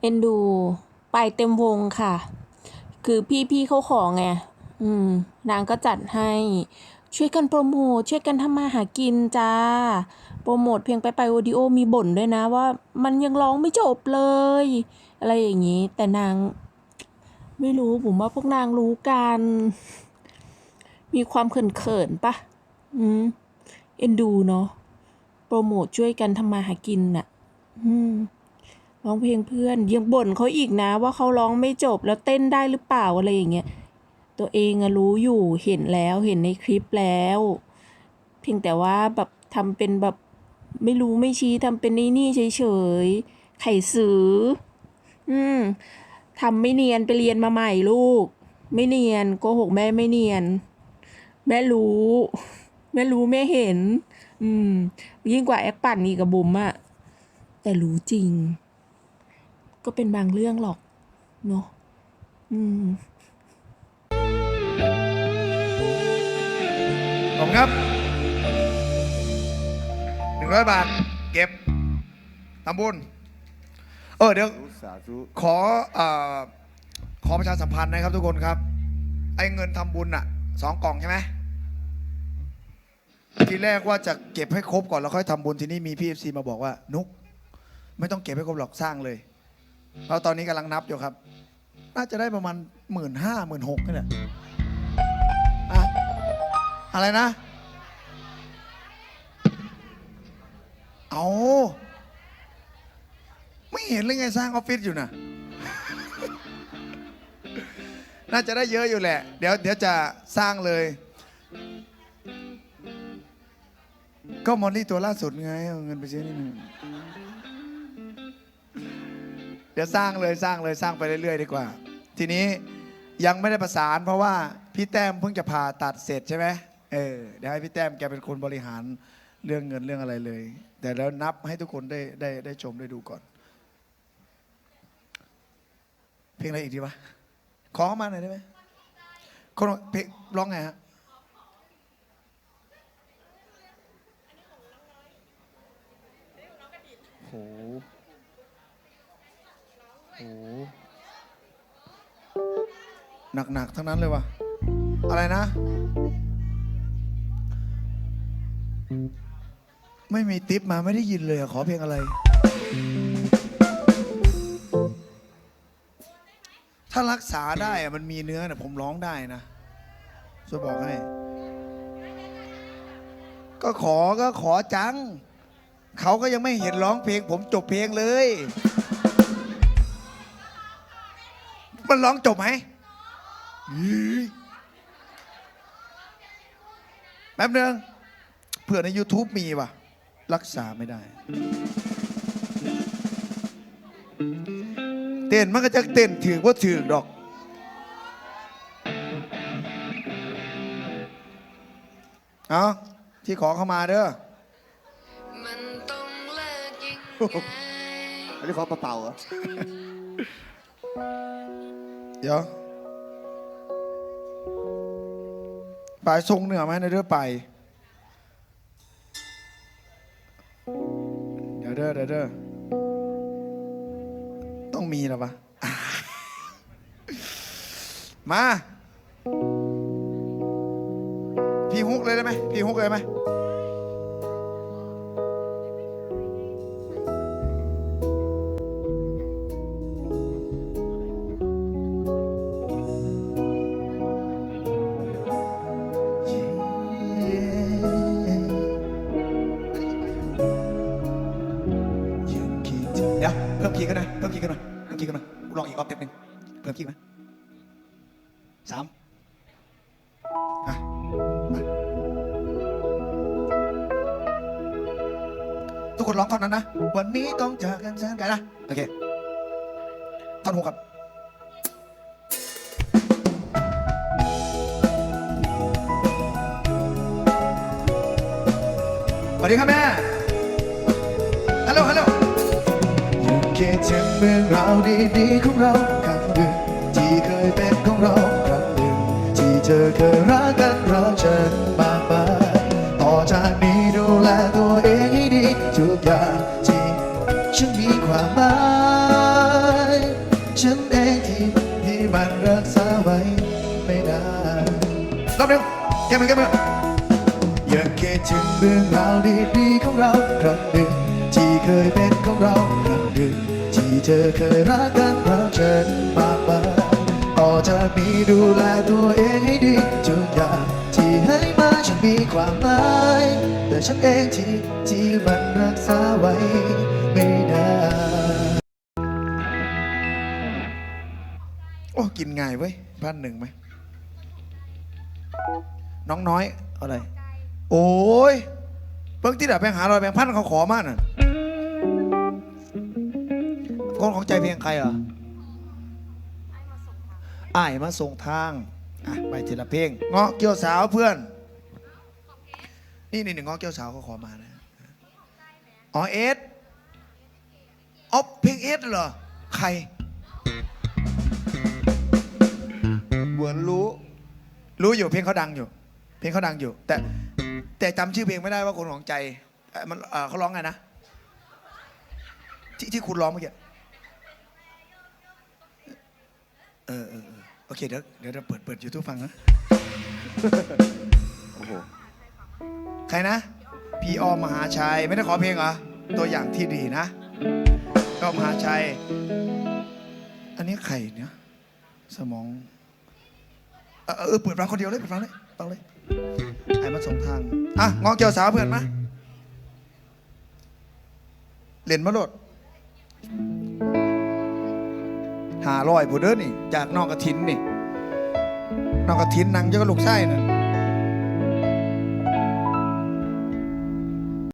เอ็นดู ไปเต็มวงค่ะ คือพี่ๆเขาขอไง อืม นางก็จัดให้ ช่วยกันโปรโมท ช่วยกันทำมาหากินจ้า โปรโมทเพลงไปไปโอดิโอมีบ่นด้วยนะว่า มันยังร้องไม่จบเลย อะไรอย่างนี้ แต่นาง ไม่รู้ผมว่าพวกนางรู้กัน มีความเขินๆปะอืม เอ็นดูเนาะ โปรโมทช่วยกันทำมาหากินน่ะ อืม ร้องเพลงเพื่อนยังบ่นเขาอีกนะว่าเขาร้องไม่จบแล้วเต้นได้หรือเปล่าอะไรอย่างเงี้ยตัวเองอะรู้อยู่เห็นแล้วเห็นในคลิปแล้ว เพียงแต่ว่าแบบทำเป็นแบบไม่รู้ไม่ชี้ทำเป็นนี่นี่เฉยๆไข่สือ อืมทำไม่เนียนไปเรียนมาใหม่ลูก ไม่เนียนโกหกแม่ไม่เนียน แม่รู้ แม่รู้แม่เห็น อืม ยิ่งกว่าแอคปั่นอีกกับบุ๋มอะแต่รู้จริง ก็เป็นบางเรื่องหรอก เนาะอืมผมครับหนึ่งร้อยบาท เก็บทำบุญเออเดี๋ยว สาธุขอเออขอประชาสัมพันธ์นะครับทุกคนครับ ไอ้เงินทำบุญอะสองกล่องใช่ไหมทีแรกว่าจะเก็บให้ครบก่อนแล้วค่อยทำบุญทีนี้มีพี่เอฟซีมาบอกว่า นุก ไม่ต้องเก็บให้ครบหรอกสร้างเลย เราตอนนี้กำลังนับอยู่ครับ น่าจะได้ประมาณหมื่นห้าหมื่นหกนี่แหละอะอะไรนะ เอาไม่เห็นเลยไงสร้างออฟฟิศอยู่นะ น่าจะได้เยอะอยู่แหละ เดี๋ยวเดี๋ยวจะสร้างเลย ก็มอลลี่ตัวล่าสุดไงเอาเงินไปซื้อนี่หนึง เดี๋ยวสร้างเลยสร้างเลยสร้างไปเรื่อยๆดีกว่า ทีนี้ยังไม่ได้ประสาน เพราะว่าพี่แต้มเพิ่งจะผ่าตัดเสร็จใช่ไหมเออเดี๋ยวให้พี่แต้มแกเป็นคนบริหารเรื่องเงินเรื่องอะไรเลย แต่แล้วนับให้ทุกคนได้ได้ได้ชมได้ดูก่อน เพลงอะไรอีกดีวะขอเข้ามาหน่อยได้ไหมคนเพลงร้องไงฮะ โหโห หนักๆทั้งนั้นเลยวะอะไรนะ ไม่มีติปมาไม่ได้ยินเลยขอเพลงอะไร ถ้ารักษาได้อะมันมีเนื้อเนี่ยผมร้องได้นะจะบอกให้ ก็ขอก็ขอจัง เขาก็ยังไม่เห็นร้องเพลง ผมจบเพลงเลย มันร้องจบไหม แป๊บนึงเผื่อใน YouTube มีว่ะ รักษาไม่ได้ เต้นมันก็จะเต้นถือว่าถือดอก เอาที่ขอเข้ามาเด้อมันต้องเลิกยังไงอันนี้ขอเปล่าๆเหรอ เดี๋ยว ไปทรงเหนือไหมในเด้อไป เดี๋ยวเด้อเดี๋ยวเด้อต้องมีหรอปะมา พี่ฮุกเลยได้ไหมพี่ฮุกเลยไหม เพิ่มคีย์ไหมสามอะมาทุกคนร้องท่อนนั้นนะ วันนี้ต้องเจอกันแสนไกลนะ โอเคท่อนหูครับสวัสดีครับแม่ ฮัลโหล ฮัลโหลยังคิดถึงเรื่องราวดีๆของเราครั้ง ดึงที่เคยเป็นของเราครั้งหนึ่ง ที่เธอเคยรักกันเรากฉันมากมาต่อจากนี้ดูแลตัวเองให้ดีทุกอย่างที่ฉันมีความหมายฉันเองที่ที่มันรักษาไว้ไม่ได้รอบหนึ่งแก้มือแก้มือยังคิดถึงเรื่องราวดีๆของเราครั้งหนึ่งที่เคยเป็นของเราครั้งหนึ่ง ธอเคยรักกันเพรักฉันมากมายต่อจากนี้ดูแลตัวเองให้ดีทุกอย่างที่ให้มาฉันมีความหมายแต่ฉันเองที่ที่มันรักษาไว้ไม่ได้โอ้กินง่ายเว้ยพันหนึ่งไหมน้องน้อยอะไร โอ้ยเบิ่งที่ดับแบงหาลอยแบงพันเขาขอมากน่ะ คนของใจเพลงใครเหรออ้ายมาส่งทางอะไปทีละเพลงเงาะเกี่ยวสาวเพื่อน นี่นี่หนึ่งเงาะเกี่ยวสาวเขาขอมานะอ๋อเอสอ๋อเพลงเอสเหรอใครเหมือนรู้ รู้อยู่เพลงเขาดังอยู่ เพลงเขาดังอยู่ แต่แต่จำชื่อเพลงไม่ได้ว่าคนของใจมันเขาร้องไงนะที่ที่คุณร้องเมื่อกี้ เออเออเออโอเคเดี๋ยวเดี๋ยวเราเปิดเปิดยูทูบฟังนะ โอ้โห ใครนะ พี่ออมมหาชัย ไม่ได้ขอเพลงเหรอ ตัวอย่างที่ดีนะพี่ออมมหาชัย อันนี้ใครเนี่ย สมองเออเออเออเปิดฟังคนเดียวเลยเปิดฟังเลยฟังเลยไอ้มาส่งทาง อะงอเกี่ยวสาวเพื่อนมาเล่นมาโลด หาร้อยผู้เด้อนี่ จากนอกกระถินนี่นอกกระถินนางเจ้าก็ลูกไส้นั่น